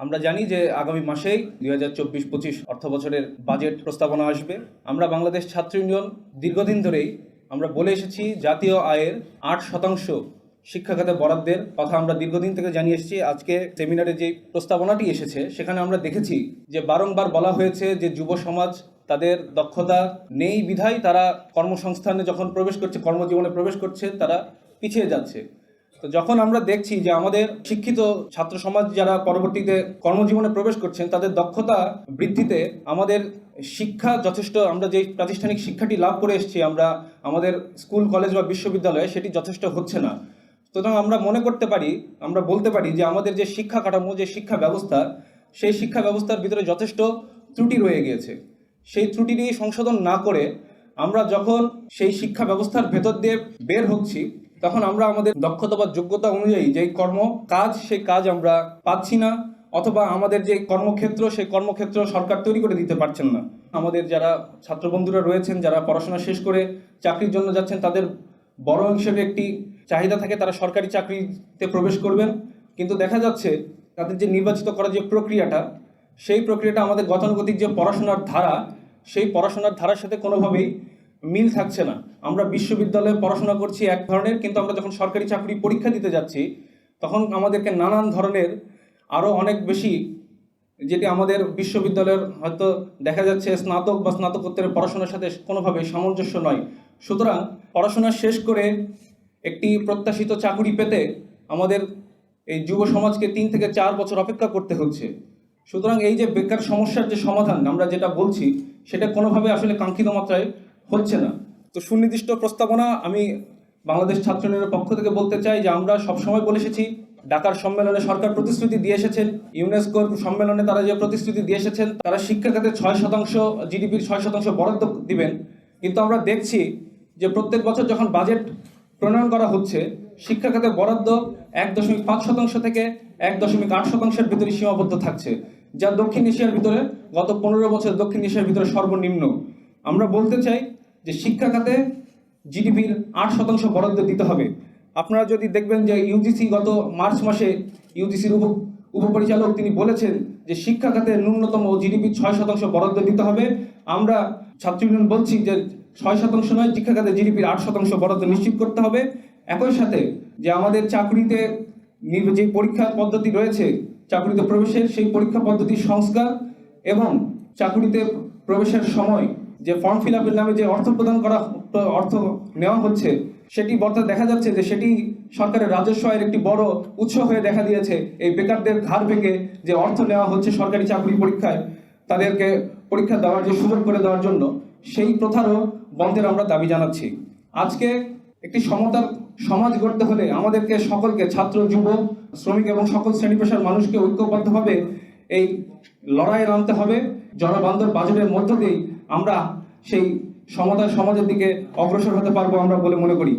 আমরা জানি যে আগামী মাসেই দুই হাজার চব্বিশ পঁচিশ অর্থ বছরের বাজেট প্রস্তাবনা আসবে। আমরা বাংলাদেশ ছাত্র ইউনিয়ন দীর্ঘদিন ধরেই আমরা বলে এসেছি জাতীয় আয়ের আট শতাংশ শিক্ষা খাতে বরাদ্দের কথা আমরা দীর্ঘদিন থেকে জানিয়ে এসেছি। আজকে সেমিনারে যে প্রস্তাবনাটি এসেছে, সেখানে আমরা দেখেছি যে বারংবার বলা হয়েছে যে যুব সমাজ তাদের দক্ষতা নেই বিধায় তারা কর্মসংস্থানে যখন প্রবেশ করছে, কর্মজীবনে প্রবেশ করছে, তারা পিছিয়ে যাচ্ছে। তো যখন আমরা দেখছি যে আমাদের শিক্ষিত ছাত্র সমাজ যারা পরবর্তীতে কর্মজীবনে প্রবেশ করছেন, তাদের দক্ষতা বৃদ্ধিতে আমাদের শিক্ষা যথেষ্ট, আমরা যে প্রাতিষ্ঠানিক শিক্ষাটি লাভ করে এসেছি, আমরা আমাদের স্কুল, কলেজ বা বিশ্ববিদ্যালয়ে সেটি যথেষ্ট হচ্ছে না। সুতরাং আমরা মনে করতে পারি, আমরা বলতে পারি যে আমাদের যে শিক্ষা কাঠামো, যে শিক্ষা ব্যবস্থা, সেই শিক্ষা ব্যবস্থার ভিতরে যথেষ্ট ত্রুটি রয়ে গিয়েছে। সেই ত্রুটিটি সংশোধন না করে আমরা যখন সেই শিক্ষা ব্যবস্থার ভেতর দিয়ে বের হচ্ছি তখন আমরা আমাদের দক্ষতা বা যোগ্যতা অনুযায়ী যেই কর্ম কাজ, সেই কাজ আমরা পাচ্ছি না, অথবা আমাদের যে কর্মক্ষেত্র, সেই কর্মক্ষেত্র সরকার তৈরি করে দিতে পারছেন না। আমাদের যারা ছাত্র বন্ধুরা রয়েছেন, যারা পড়াশোনা শেষ করে চাকরির জন্য যাচ্ছেন, তাদের বড় হিসেবে একটি চাহিদা থাকে, তারা সরকারি চাকরিতে প্রবেশ করবেন। কিন্তু দেখা যাচ্ছে, তাদের যে নির্বাচিত করার যে প্রক্রিয়াটা, সেই প্রক্রিয়াটা আমাদের গতানুগতিক যে পড়াশোনার ধারা, সেই পড়াশোনার ধারার সাথে কোনোভাবেই মিল থাকছে না। আমরা বিশ্ববিদ্যালয়ে পড়াশোনা করছি এক ধরনের, কিন্তু আমরা যখন সরকারি চাকরি পরীক্ষা দিতে যাচ্ছি, তখন আমাদেরকে নানান ধরনের আরও অনেক বেশি, যেটি আমাদের বিশ্ববিদ্যালয়ের হয়তো দেখা যাচ্ছে স্নাতক বা স্নাতকোত্তরের পড়াশোনার সাথে কোনোভাবে সামঞ্জস্য নয়। সুতরাং পড়াশোনা শেষ করে একটি প্রত্যাশিত চাকুরি পেতে আমাদের এই যুব সমাজকে তিন থেকে চার বছর অপেক্ষা করতে হচ্ছে। সুতরাং এই যে বেকার সমস্যার যে সমাধান, আমরা যেটা বলছি, সেটা কোনোভাবে আসলে কাঙ্ক্ষিত মাত্রায় হচ্ছে না। তো সুনির্দিষ্ট প্রস্তাবনা আমি বাংলাদেশ ছাত্র ইউনিয়নের পক্ষ থেকে বলতে চাই যে আমরা সবসময় বলে এসেছি, ঢাকার সম্মেলনে সরকার প্রতিশ্রুতি দিয়ে এসেছেন, ইউনেস্কোর সম্মেলনে তারা যে প্রতিশ্রুতি দিয়ে এসেছেন, তারা শিক্ষা খাতে ছয় শতাংশ, জিডিপির ছয় শতাংশ বরাদ্দ দিবেন। কিন্তু আমরা দেখছি যে প্রত্যেক বছর যখন বাজেট প্রণয়ন করা হচ্ছে শিক্ষা খাতে বরাদ্দ এক দশমিক পাঁচ শতাংশ থেকে এক দশমিক আট শতাংশের ভিতরে সীমাবদ্ধ থাকছে, যা দক্ষিণ এশিয়ার ভিতরে গত পনেরো বছর দক্ষিণ এশিয়ার ভিতরে সর্বনিম্ন। আমরা বলতে চাই যে শিক্ষা খাতে জিডিপির আট শতাংশ বরাদ্দ দিতে হবে। আপনারা যদি দেখবেন যে ইউজিসি গত মার্চ মাসে ইউজিসির উপ উপপরিচালক তিনি বলেছেন যে শিক্ষা খাতে ন্যূনতম জিডিপির ছয় শতাংশ বরাদ্দ দিতে হবে। আমরা ছাত্র ইউনিয়ন বলছি যে ছয় শতাংশ নয়, শিক্ষা খাতে জিডিপির আট শতাংশ বরাদ্দ নিশ্চিত করতে হবে। একই সাথে যে আমাদের চাকরিতে যে পরীক্ষা পদ্ধতি রয়েছে, চাকরিতে প্রবেশের সেই পরীক্ষা পদ্ধতির সংস্কার এবং চাকরিতে প্রবেশের সময় যে ফর্ম ফিল আপের নামে যে অর্থ প্রদান করা, অর্থ নেওয়া হচ্ছে, সেটি বর্তমানে দেখা যাচ্ছে যে সেটি সরকারের রাজস্ব আয়ের একটি বড় উৎস হয়ে দেখা দিয়েছে। এই বেকারদের ঘাড় ভেঙে যে অর্থ নেওয়া হচ্ছে সরকারি চাকরি পরীক্ষায়, তাদেরকে পরীক্ষা দেওয়ার যে সুযোগ করে দেওয়ার জন্য, সেই প্রথারও বন্ধের আমরা দাবি জানাচ্ছি। আজকে একটি সমতার সমাজ গড়তে হলে আমাদেরকে সকলকে, ছাত্র যুব শ্রমিক এবং সকল শ্রেণি পেশার মানুষকে ঐক্যবদ্ধভাবে এই লড়াইয়ে নামতে হবে। জনবান্ধব বাজেটের মধ্য দিয়েই আমরা সেই সমতার সমাজের দিকে অগ্রসর হতে পারব আমরা বলে মনে করি।